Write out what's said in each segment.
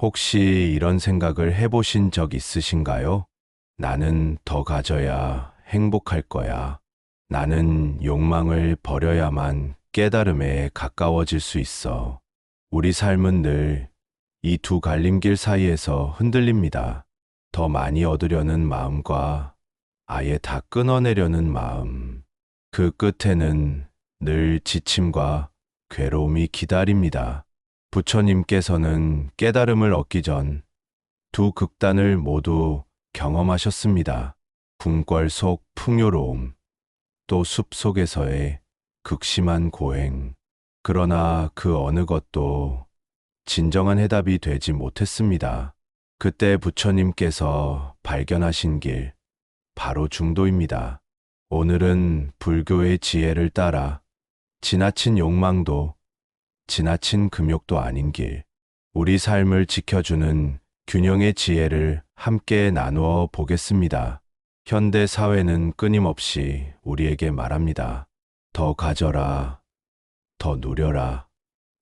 혹시 이런 생각을 해보신 적 있으신가요? 나는 더 가져야 행복할 거야. 나는 욕망을 버려야만 깨달음에 가까워질 수 있어. 우리 삶은 늘 이 두 갈림길 사이에서 흔들립니다. 더 많이 얻으려는 마음과 아예 다 끊어내려는 마음. 그 끝에는 늘 지침과 괴로움이 기다립니다. 부처님께서는 깨달음을 얻기 전 두 극단을 모두 경험하셨습니다. 궁궐 속 풍요로움, 또 숲 속에서의 극심한 고행. 그러나 그 어느 것도 진정한 해답이 되지 못했습니다. 그때 부처님께서 발견하신 길, 바로 중도입니다. 오늘은 불교의 지혜를 따라 지나친 욕망도 지나친 금욕도 아닌 길, 우리 삶을 지켜주는 균형의 지혜를 함께 나누어 보겠습니다. 현대 사회는 끊임없이 우리에게 말합니다. 더 가져라, 더 누려라,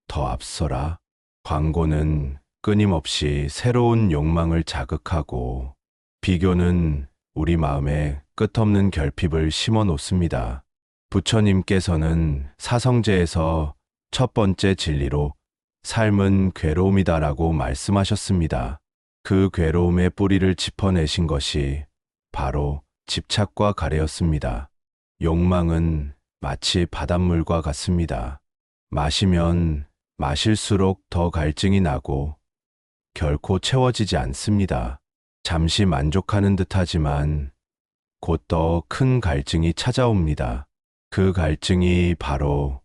더 앞서라. 광고는 끊임없이 새로운 욕망을 자극하고 비교는 우리 마음에 끝없는 결핍을 심어 놓습니다. 부처님께서는 사성제에서 첫 번째 진리로 삶은 괴로움이다라고 말씀하셨습니다. 그 괴로움의 뿌리를 짚어내신 것이 바로 집착과 가래였습니다. 욕망은 마치 바닷물과 같습니다. 마시면 마실수록 더 갈증이 나고 결코 채워지지 않습니다. 잠시 만족하는 듯 하지만 곧 더 큰 갈증이 찾아옵니다. 그 갈증이 바로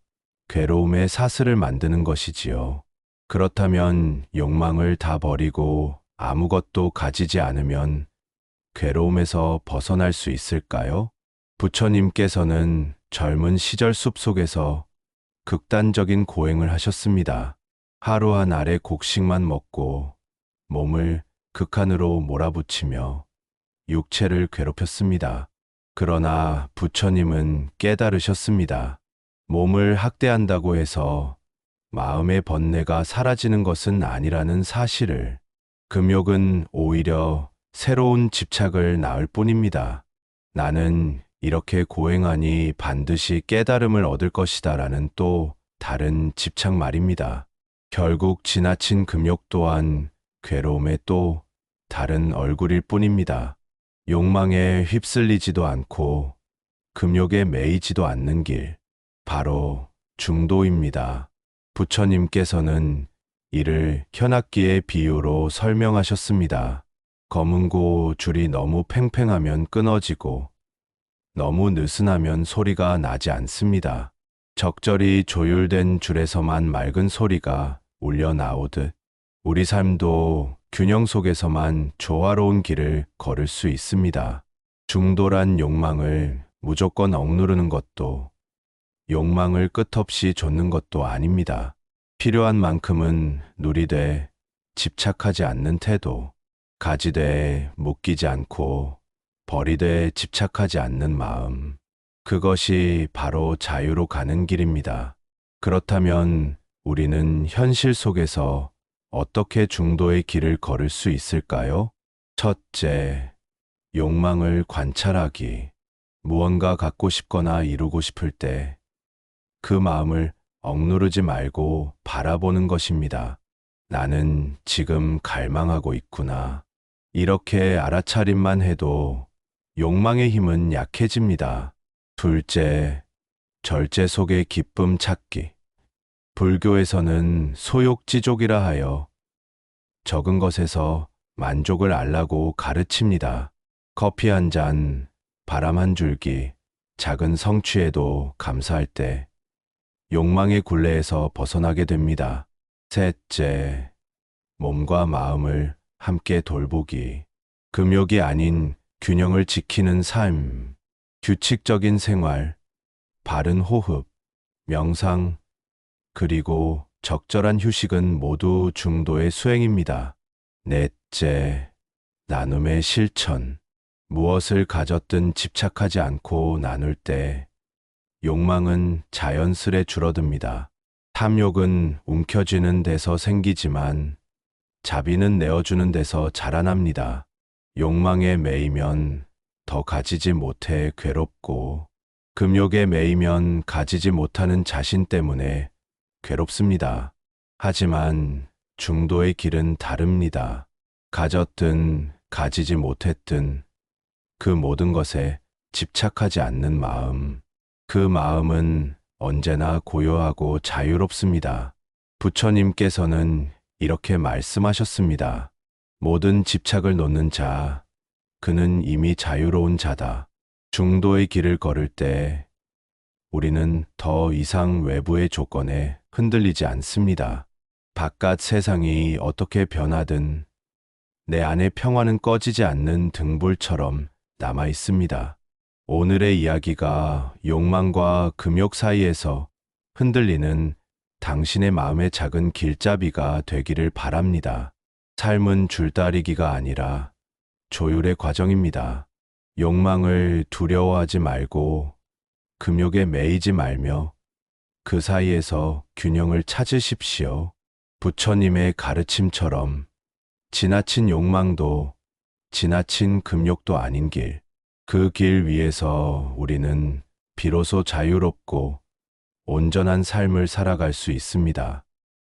괴로움의 사슬을 만드는 것이지요. 그렇다면 욕망을 다 버리고 아무것도 가지지 않으면 괴로움에서 벗어날 수 있을까요? 부처님께서는 젊은 시절 숲 속에서 극단적인 고행을 하셨습니다. 하루 한 알의 곡식만 먹고 몸을 극한으로 몰아붙이며 육체를 괴롭혔습니다. 그러나 부처님은 깨달으셨습니다. 몸을 학대한다고 해서 마음의 번뇌가 사라지는 것은 아니라는 사실을 금욕은 오히려 새로운 집착을 낳을 뿐입니다. 나는 이렇게 고행하니 반드시 깨달음을 얻을 것이다 라는 또 다른 집착 말입니다. 결국 지나친 금욕 또한 괴로움의 또 다른 얼굴일 뿐입니다. 욕망에 휩쓸리지도 않고 금욕에 매이지도 않는 길, 바로 중도입니다. 부처님께서는 이를 현악기의 비유로 설명하셨습니다. 검은고 줄이 너무 팽팽하면 끊어지고 너무 느슨하면 소리가 나지 않습니다. 적절히 조율된 줄에서만 맑은 소리가 울려 나오듯 우리 삶도 균형 속에서만 조화로운 길을 걸을 수 있습니다. 중도란 욕망을 무조건 억누르는 것도 욕망을 끝없이 좇는 것도 아닙니다. 필요한 만큼은 누리되 집착하지 않는 태도, 가지되 묶이지 않고 버리되 집착하지 않는 마음. 그것이 바로 자유로 가는 길입니다. 그렇다면 우리는 현실 속에서 어떻게 중도의 길을 걸을 수 있을까요? 첫째, 욕망을 관찰하기. 무언가 갖고 싶거나 이루고 싶을 때 그 마음을 억누르지 말고 바라보는 것입니다. 나는 지금 갈망하고 있구나. 이렇게 알아차림만 해도 욕망의 힘은 약해집니다. 둘째, 절제 속의 기쁨 찾기. 불교에서는 소욕지족이라 하여 적은 것에서 만족을 알라고 가르칩니다. 커피 한 잔, 바람 한 줄기, 작은 성취에도 감사할 때 욕망의 굴레에서 벗어나게 됩니다. 셋째, 몸과 마음을 함께 돌보기. 금욕이 아닌 균형을 지키는 삶, 규칙적인 생활, 바른 호흡, 명상, 그리고 적절한 휴식은 모두 중도의 수행입니다. 넷째, 나눔의 실천. 무엇을 가졌든 집착하지 않고 나눌 때 욕망은 자연스레 줄어듭니다. 탐욕은 움켜쥐는 데서 생기지만 자비는 내어주는 데서 자라납니다. 욕망에 매이면 더 가지지 못해 괴롭고, 금욕에 매이면 가지지 못하는 자신 때문에 괴롭습니다. 하지만 중도의 길은 다릅니다. 가졌든 가지지 못했든 그 모든 것에 집착하지 않는 마음. 그 마음은 언제나 고요하고 자유롭습니다. 부처님께서는 이렇게 말씀하셨습니다. 모든 집착을 놓는 자, 그는 이미 자유로운 자다. 중도의 길을 걸을 때 우리는 더 이상 외부의 조건에 흔들리지 않습니다. 바깥 세상이 어떻게 변하든 내 안의 평화는 꺼지지 않는 등불처럼 남아 있습니다. 오늘의 이야기가 욕망과 금욕 사이에서 흔들리는 당신의 마음의 작은 길잡이가 되기를 바랍니다. 삶은 줄다리기가 아니라 조율의 과정입니다. 욕망을 두려워하지 말고 금욕에 매이지 말며 그 사이에서 균형을 찾으십시오. 부처님의 가르침처럼 지나친 욕망도 지나친 금욕도 아닌 길. 그 길 위에서 우리는 비로소 자유롭고 온전한 삶을 살아갈 수 있습니다.